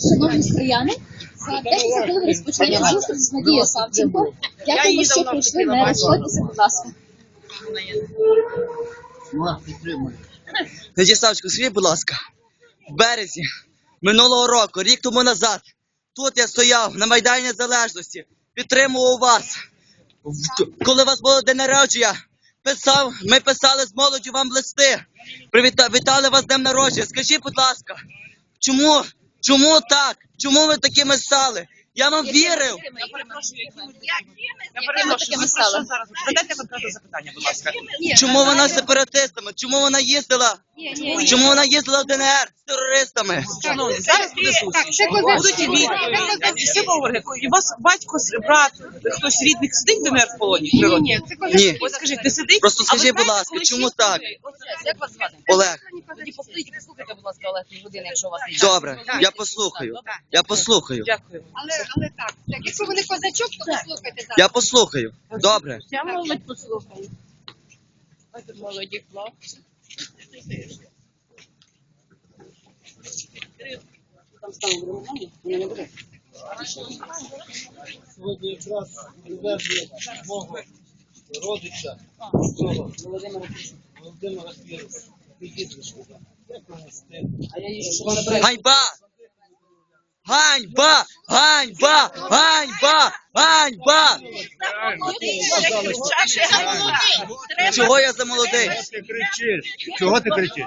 Шановні стояни, за 10 хвилин розпочинається зустріч з Надією Савченко. Дякуємо, що прийшли, не розходьтеся, будь ласка. Надія Савченко, скажіть, будь ласка, в березні минулого року, рік тому назад, тут я стояв на Майдані Незалежності, підтримував вас. Коли у вас було день народження, писав, ми писали з молоддю вам листи. Привіта, вітали вас з днем народження. Скажіть, будь ласка, чому? Чому так? Чому ви такими стали? Я вам вірив. Я перепрошую, я перепрошую, ви стали? що зараз? Задайте конкретне запитання, будь ласка. Чому вона з сепаратистами? Чому вона їздила? Чому вона їздила в ДНР з терористами? Шановні, зараз буде зустріч. це Будуть і відповіді. Вас батько, брат, хтось рідних сидить в ДНР в полоні? в природі? Ні. Ось скажіть, не сидить? Просто А ви скажіть, будь знаєте, ласка, коли чому шість так? людей- Оце, Як вас звати? Олег, Тоді послухайте, будь ласка, Олег, години, якщо у вас є. добре, я послухаю. Я послухаю. Дякую. Але, але так, так, якщо ви не козачок, то послухайте зараз. Я послухаю. Добре. Я молодь послухаю. Молоді хлопці. Сьогодні якраз привезли мого родича, Володимира, Володимира бере. Ганьба! Ганьба! Ганьба! Ганьба! Ганьба! Чого я за молодий? ти кричиш? Чого ти кричиш?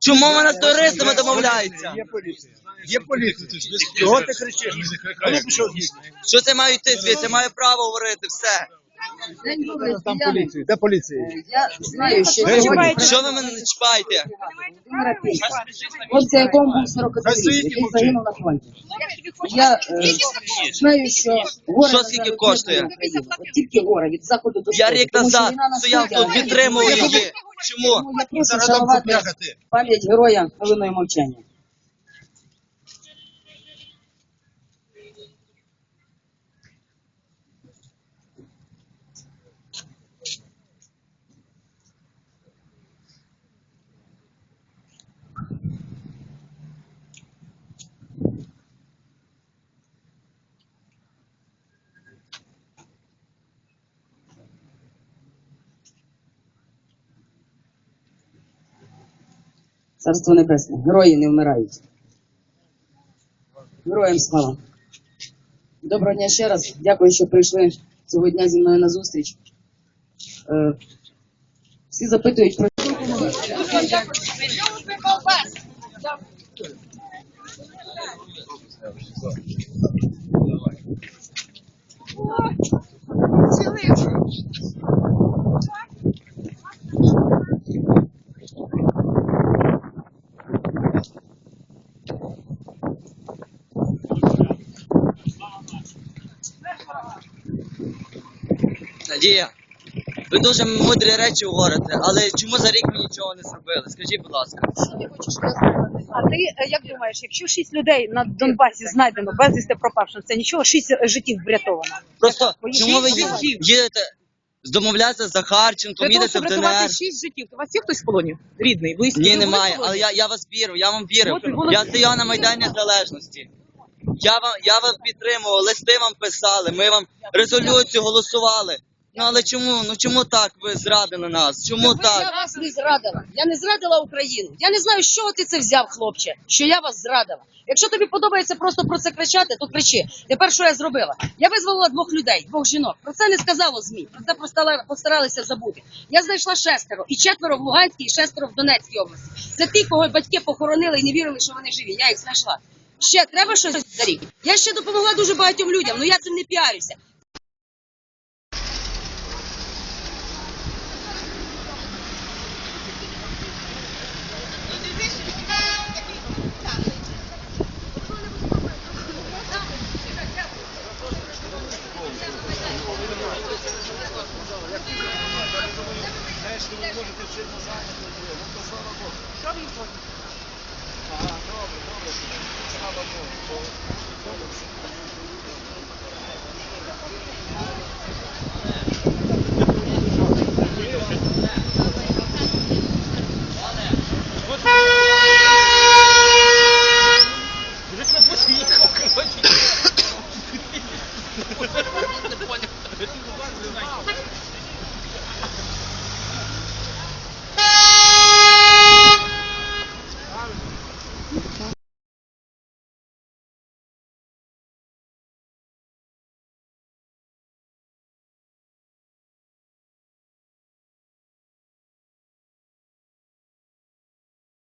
Чому вона з терористами домовляється? Є поліція. Є поліція. Чого ти кричиш? Ну. Що це маю йти звідси? Я маю право говорити все. Там поліція. Де поліція? Я знаю, що Ви сьогодні Що ви мене не чіпаєте? Володимира Фірса, хлопця, якому був 40 років, який загинув на фронті. Я е, знаю, що горе Що скільки коштує? не. От тільки горе від заходу до Я сходу, рік тому що назад війна стояв тут, а підтримував її. Чому? Тому я прошу шанувати пам'ять героя хвилиною мовчання. Царство Небесне. Герої не вмирають. Героям слава. Доброго дня ще раз. Дякую, що прийшли цього дня зі мною на зустріч. Е, всі запитують про Надія, ви дуже мудрі речі говорите, але чому за рік ми нічого не зробили? Скажіть, будь ласка. А ти е, як думаєш, якщо шість людей на Донбасі знайдено безвісти пропавшим, це нічого, шість е, життів врятовано. Просто чому ви життів. їдете домовлятися за Харченком, Для того, їдете щоб в врятувати ДНР? шість життів. У вас є хтось в полоні? Рідний, близький? Ні, Ви були в немає, полоні? але я, я вас вірю, я вам. От і було- Я стояв на Майдані Незалежності. Я вам, я вас підтримував, листи вам писали, ми вам резолюцію голосували. Ну але чому? Ну чому так ви зрадили нас? Чому Я так? вас не зрадила. Я не зрадила Україну. Я не знаю, чого ти це взяв, хлопче, що я вас зрадила. Якщо тобі подобається просто про це кричати, то кричи. Тепер що я зробила? Я визволила двох людей, двох жінок. Про це не сказало ЗМІ. Про це постаралися забути. Я знайшла шестеро, і четверо в Луганській, і шестеро в Донецькій області. Це ті, кого батьки похоронили і не вірили, що вони живі. Я їх знайшла. Ще треба щось за рік. Я ще допомогла дуже багатьом людям, але я цим не піарюся. jeszcze jedno zdanie to wie, no to słaba Boga. Sami A, dobre, dobre. Słaba Boga.